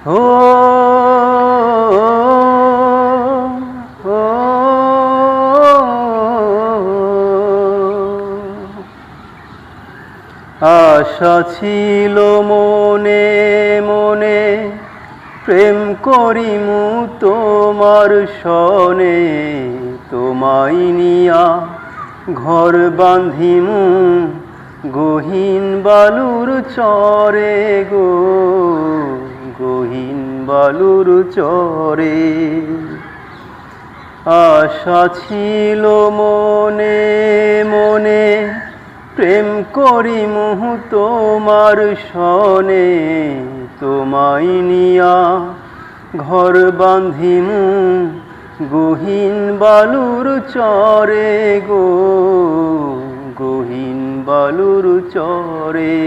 আশা ছিল মনে মনে প্রেম করিমু তোমার সনে তোমায় নিয়া ঘর বাঁধিমু গহীন বালুর চরে গো বালুর চরে। আশা ছিল মনে মনে, প্রেম করি মুহ তোমার সনে তোমায় নিয়া ঘর বাঁধিমু গহীন বালুর চরে গো, গহীন বালুর চরে।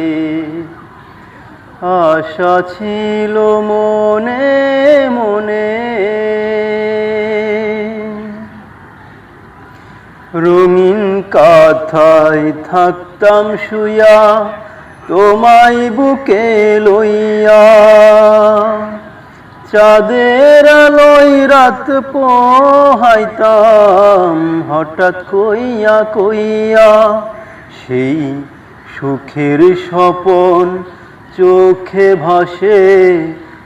আশা ছিল মনে মনে। রঙিন কাথায় থাকতাম শুয়া, তোমায় বুকে লইয়া। চাঁদের আলোয় রাত পোহাইতাম, হঠাৎ কইয়া কইয়া। সেই সুখের স্বপন চোখে ভাসে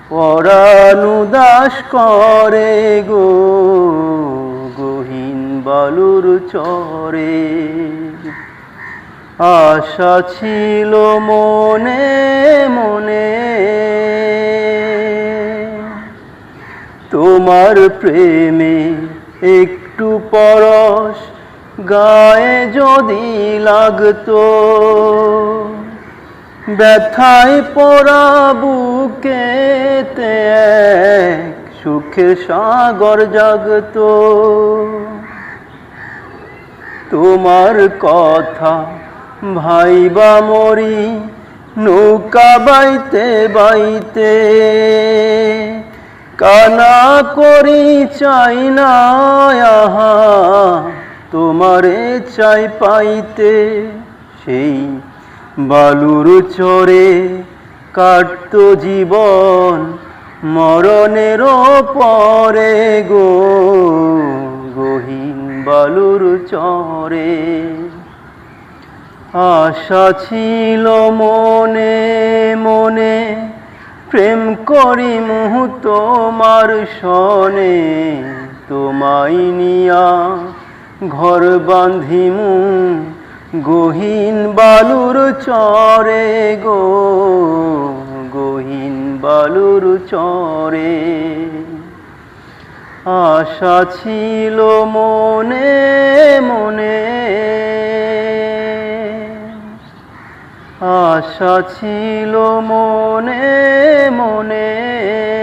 পরানুদাস করে গো, গহীন বালুর চরে। আশা ছিল মনে মনে। তোমার প্রেমে একটু পরশ গায়ে যদি লাগতো। ব্যথায় পড়া বুকেতে সুখে সাগর জাগতো। তোমার কথা ভাইবা মরি, নৌকা বাইতে বাইতে। কানা করি চাই না আহা, তোমারে চাই পাইতে। সেই বালুর চরে কাটত জীবন, মরণের পরে গো গহীন বালুর চরে। আশা ছিল মনে মনে, প্রেম করি মুহ তোমার সনে। তোমায় নিয়া ঘর বাঁধিমু গহীন বালুর চরে গো, গহীন বালুর চরে। আশা ছিল মনে মনে। আশা ছিল মনে মনে।